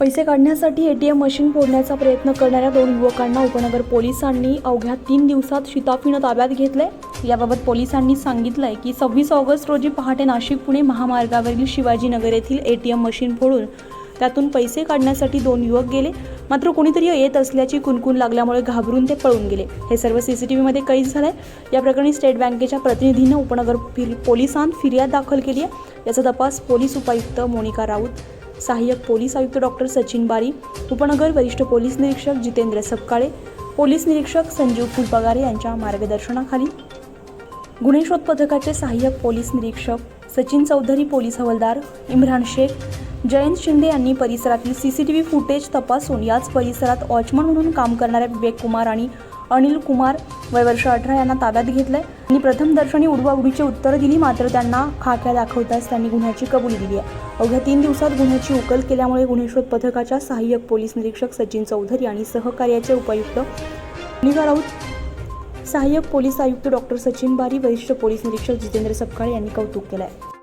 पैसे काढण्यासाठी ATM machine फोडण्याचा प्रयत्न करणाऱ्या दोन युवकांना उपनगर पोलिसांनी अवघ्या तीन दिवसात शिताफीनं ताब्यात घेतलंय. याबाबत पोलिसांनी सांगितलंय की सव्वीस ऑगस्ट रोजी पहाटे नाशिक पुणे महामार्गावरील शिवाजीनगर येथील एटीएम मशीन फोडून त्यातून पैसे काढण्यासाठी दोन युवक गेले. मात्र कोणीतरी येत असल्याची कुणकुण लागल्यामुळे घाबरून ते पळून गेले. हे सर्व सी सी टी व्हीमध्ये कैद झालंय. या प्रकरणी स्टेट बँकेच्या प्रतिनिधीनं उपनगर फिर पोलिसांत फिर्याद दाखल केली आहे याचा तपास पोलीस उपायुक्त मोनिका राऊत सहाय्यक पोलीस आयुक्त डॉक्टर सचिन बारी उपनगर वरिष्ठ पोलीस निरीक्षक जितेंद्र सपकाळे पोलीस निरीक्षक संजीव फुलपगारे यांच्या मार्गदर्शनाखाली. गुन्हे शोध पथकाचे सहाय्यक पोलीस निरीक्षक सचिन चौधरी पोलीस हवालदार इम्रान शेख जयंत शिंदे यांनी परिसरातील C C T V footage तपासून याच परिसरात वॉचमन म्हणून काम करणाऱ्या विवेक कुमार आणि अनिल कुमार वय वर्ष अठरा यांना ताब्यात घेतलंय. आणि प्रथम दर्शनी उडवाउडीची उत्तरं दिली मात्र त्यांना खाक्या दाखवताच त्यांनी गुन्ह्याची कबुली दिली आहे. अवघ्या तीन दिवसात गुन्ह्याची उकल केल्यामुळे गुन्हे शोध पथकाच्या सहाय्यक पोलीस निरीक्षक सचिन चौधरी आणि सहकार्याचे उपायुक्त निगा राऊत सहाय्यक पोलीस आयुक्त डॉक्टर सचिन बारी वरिष्ठ पोलीस निरीक्षक जितेंद्र सपकाळे यांनी कौतुक केलं आहे